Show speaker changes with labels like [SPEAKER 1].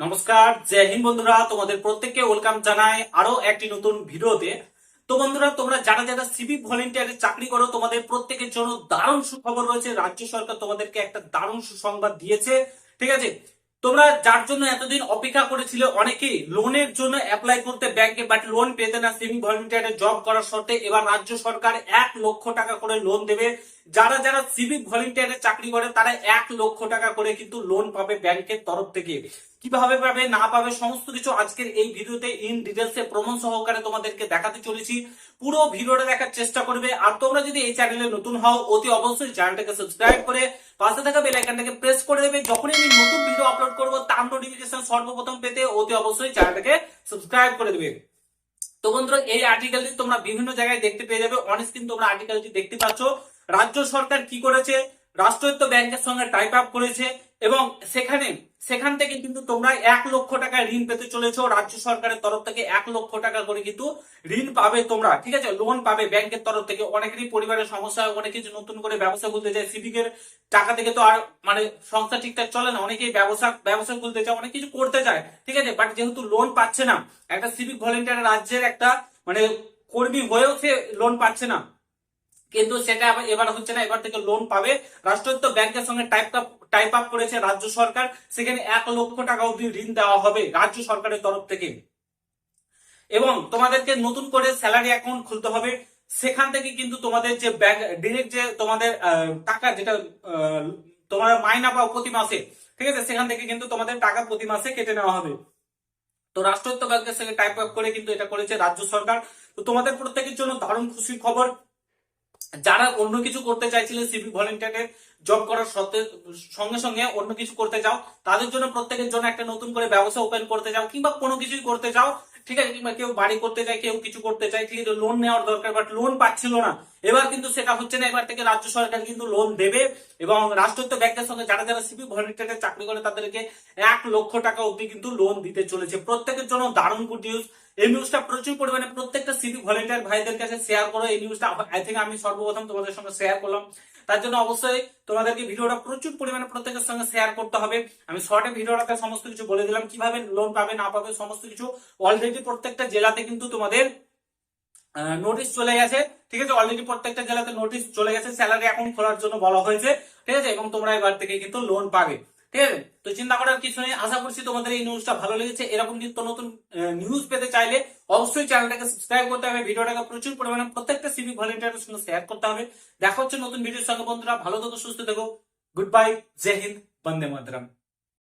[SPEAKER 1] নমস্কার, জয় হিন্দ বন্ধুরা, তোমাদের প্রত্যেককে ওয়েলকাম জানাই আরও একটি নতুন ভিডিওতে। তো বন্ধুরা, তোমরা যারা যারা সিভিক ভলেন্টিয়ারে চাকরি করো, তোমাদের প্রত্যেকের জন্য দারুণ সুখবর রয়েছে। রাজ্য সরকার তোমাদেরকে একটা দারুণ সুসংবাদ দিয়েছে, ঠিক আছে? তোমরা যার জন্য এতদিন অপেক্ষা করেছিলে অনেকেই লোনের জন্য অ্যাপ্লাই করতে ব্যাংকে বাট লোন পেতে না সিভিক ভলেন্টিয়ারে জব করার শর্তে এবার রাজ্য সরকার এক লক্ষ টাকা করে লোন দেবে। যারা যারা সিভিক ভলেন্টিয়ারে চাকরি করে তারা এক লক্ষ টাকা করে কিন্তু লোন পাবে ব্যাংকের তরফ থেকে। কীভাবে পাবে, না পাবে, সমস্ত কিছু আজকের এই ভিডিওতে ইন ডিটেলসে প্রমাণ সহকারে তোমাদেরকে দেখাতে চলেছি। পুরো ভিডিওটা দেখার চেষ্টা করবে। আর তোমরা যদি এই চ্যানেলে নতুন হও, অতি অবশ্যই চ্যানেলটাকে সাবস্ক্রাইব করে পাশে থাকা বেল আইকনটাকে প্রেস করে দেবে। যখনই আমি নতুন ভিডিও আপলোড করব, তার নোটিফিকেশন সর্বপ্রথম পেতে অতি অবশ্যই চ্যানেলটাকে সাবস্ক্রাইব করে দেবে। তো বন্ধুরা, এই আর্টিকেলটি তোমরা বিভিন্ন জায়গায় দেখতে পেয়ে যাবে। অনেক স্ক্রিন তোমরা আর্টিকেলটি দেখতে পাচ্ছ। রাজ্য সরকার কি করেছে? রাষ্ট্রায়ত্ত ব্যাংকের সঙ্গে টাইপ আপ করেছে এবং সেখানে, সেখান থেকে কিন্তু তোমরা এক লক্ষ টাকা ঋণ পেতে চলেছো। রাজ্য সরকারের তরফ থেকে এক লক্ষ টাকা করে কিন্তু ঋণ পাবে তোমরা, ঠিক আছে? লোন পাবে ব্যাংকের তরফ থেকে। অনেকেরই পরিবারের সমস্যা হয়, অনেকে নতুন করে ব্যবসা খুলতে যায় সিভিকের টাকা থেকে তো আর মানে সংস্থা ঠিকঠাক চলে না, অনেকেই ব্যবসা ব্যবসা খুলতে চায়, অনেক কিছু করতে চায়, ঠিক আছে? বাট যেহেতু লোন পাচ্ছে না, একটা সিভিক ভলেন্টিয়ার রাজ্যের একটা মানে কর্মী হয়েও সে লোন পাচ্ছে না। কিন্তু সেটা এবার হচ্ছে না, এবার থেকে লোন পাবে। রাষ্ট্রায়ত্ত ব্যাংকের সঙ্গে টাইপ টাইপ আপ করেছে রাজ্য সরকার। সেখানে এক লক্ষ টাকা অব্দি ঋণ দেওয়া হবে রাজ্য সরকারের তরফ থেকে। এবং তোমাদেরকে নতুন করে স্যালারি অ্যাকাউন্ট খুলতে হবে। সেখান থেকে কিন্তু তোমাদের যে ব্যাংক ডিরেক্ট যে তোমাদের টাকা যেটা তোমার মাইনা পাও প্রতি মাসে, ঠিক আছে? সেখান থেকে কিন্তু তোমাদের টাকা প্রতি মাসে কেটে নেওয়া হবে। তো রাষ্ট্রায়ত্ত ব্যাংকের সঙ্গে টাইপ আপ করে কিন্তু এটা করেছে রাজ্য সরকার। তো তোমাদের প্রত্যেকের জন্য দারুণ খুশির খবর। যারা অন্য কিছু করতে চাইছিলেন সিভিক ভলেন্টিয়ারে জব করার সত্ত্বে, সঙ্গে সঙ্গে অন্য কিছু করতে চাও, তাদের জন্য প্রত্যেকের জন্য একটা নতুন করে ব্যবসা ওপেন করতে চাও, কিংবা কোনো কিছুই করতে চাও, ঠিক আছে, কিংবা কেউ বাড়ি করতে চায়, কেউ কিছু করতে চায়, ঠিক আছে লোন নেওয়ার দরকার বাট লোন পাচ্ছিল না। এবার কিন্তু সেটা হচ্ছে না, এবার থেকে রাজ্য সরকার কিন্তু লোন দেবে, এবং রাষ্ট্রায়ত্ত ব্যাংকের সঙ্গে যারা যারা সিভিক ভলেন্টিয়ারে চাকরি করে, তাদেরকে এক লক্ষ টাকা অব্দি কিন্তু লোন দিতে চলেছে। প্রত্যেকের জন্য দারুণ গুড নিউজ এই নিউজটা প্রচুর পরিমাণে প্রত্যেকটা সিভিক ভলেন্টিয়ার ভাইদের কাছে শেয়ার করো। এই নিউজটা আই থিঙ্ক আমি সর্বপ্রথম তোমাদের সঙ্গে শেয়ার করলাম। তার জন্য অবশ্যই তোমাদেরকে ভিডিওটা প্রচুর পরিমাণে প্রত্যেকের সঙ্গে শেয়ার করতে হবে। আমি শর্টে ভিডিওটাতে সমস্ত কিছু বলে দিলাম। কীভাবে লোন পাবে, না পাবে, সমস্ত কিছু অলরেডি প্রত্যেকটা জেলাতে কিন্তু তোমাদের নোটিশ চলে গেছে। ঠিক আছে? অলরেডি প্রত্যেকটা জেলাতে নোটিশ চলে গেছে। স্যালারি অ্যাকাউন্ট খোলার জন্য বলা হয়েছে। ঠিক আছে? এবং তোমরা এবার থেকে কিন্তু লোন পাবে। ঠিক আছে? তো চিন্তা করার কিছু নেই। আশা করছি তোমাদের এই নিউজটা ভালো লেগেছে। এরকম নিত্য নতুন নিউজ পেতে চাইলে অবশ্যই চ্যানেলটাকে সাবস্ক্রাইব করতে হবে। ভিডিওটাকে প্রচুর পরিমাণে প্রত্যেকটা সিভিক ভলেন্টিয়ারের সঙ্গে শেয়ার করতে হবে। দেখা হচ্ছে নতুন ভিডিওর সঙ্গে। বন্ধুরা, ভালো থেকো, সুস্থ থেকো। গুড বাই জয় হিন্দ বন্দে মাতরম